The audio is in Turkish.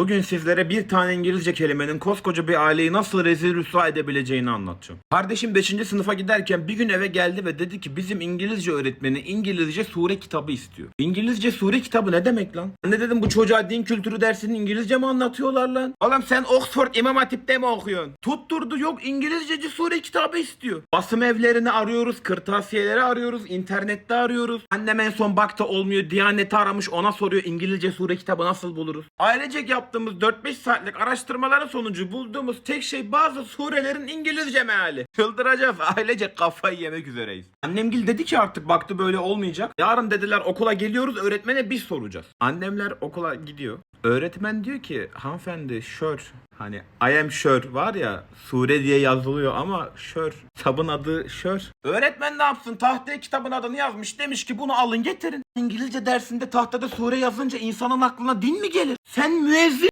Bugün sizlere bir tane İngilizce kelimenin koskoca bir aileyi nasıl rezil rüsva edebileceğini anlatacağım. Kardeşim 5. sınıfa giderken bir gün eve geldi ve dedi ki bizim İngilizce öğretmeni İngilizce sure kitabı istiyor. İngilizce sure kitabı ne demek lan? Ben de dedim bu çocuğa din kültürü dersini İngilizce mi anlatıyorlar lan? Oğlum sen Oxford İmam Hatip'te mi okuyorsun? Tutturdu yok İngilizceci sure kitabı istiyor. Basım evlerini arıyoruz, kırtasiyeleri arıyoruz, internette arıyoruz. Annem en son baktı olmuyor, Diyanet'i aramış ona soruyor İngilizce sure kitabı nasıl buluruz? Ailecek yaptığımız 4-5 saatlik araştırmaların sonucu bulduğumuz tek şey bazı surelerin İngilizce meali. Çıldıracağız ailecek kafayı yemek üzereyiz. Annemgil dedi ki artık baktı böyle olmayacak. Yarın dediler okula geliyoruz öğretmene biz soracağız. Annemler okula gidiyor. Öğretmen diyor ki hanımefendi sure hani I am sure var ya sure diye yazılıyor ama sure kitabın adı sure. Öğretmen ne yapsın tahtaya kitabın adını yazmış demiş ki bunu alın getirin. İngilizce dersinde tahtada sure yazınca insanın aklına din mi gelir? Sen müezzin